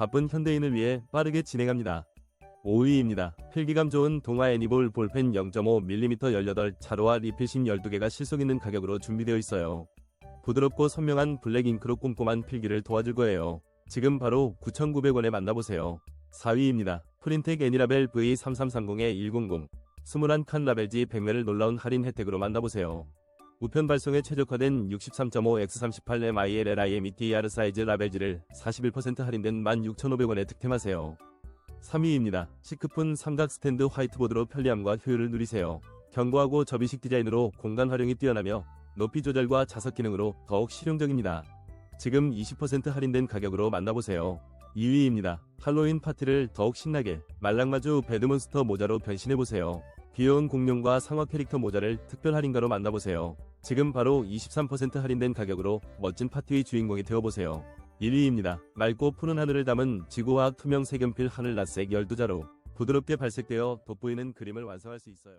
바쁜 현대인을 위해 빠르게 진행합니다. 5위입니다. 필기감 좋은 동아 애니볼 볼펜 0.5mm 18 자로와 리필심 12개가 실속 있는 가격으로 준비되어 있어요. 부드럽고 선명한 블랙 잉크로 꼼꼼한 필기를 도와줄 거예요. 지금 바로 9,900원에 만나보세요. 4위입니다. 프린텍 애니라벨 V3330의 100 21칸 라벨지 100매를 놀라운 할인 혜택으로 만나보세요. 우편 발송에 최적화된 63.5x38MILLIMETR 사이즈 라벨지를 41% 할인된 16,500원에 득템하세요. 3위입니다. 시크푼 삼각 스탠드 화이트보드로 편리함과 효율을 누리세요. 견고하고 접이식 디자인으로 공간 활용이 뛰어나며 높이 조절과 자석 기능으로 더욱 실용적입니다. 지금 20% 할인된 가격으로 만나보세요. 2위입니다. 할로윈 파티를 더욱 신나게 말랑마주 배드몬스터 모자로 변신해보세요. 귀여운 공룡과 상어 캐릭터 모자를 특별 할인가로 만나보세요. 지금 바로 23% 할인된 가격으로 멋진 파티의 주인공이 되어보세요. 1위입니다. 맑고 푸른 하늘을 담은 지구화학 투명 색연필 하늘라색 12자로 부드럽게 발색되어 돋보이는 그림을 완성할 수 있어요.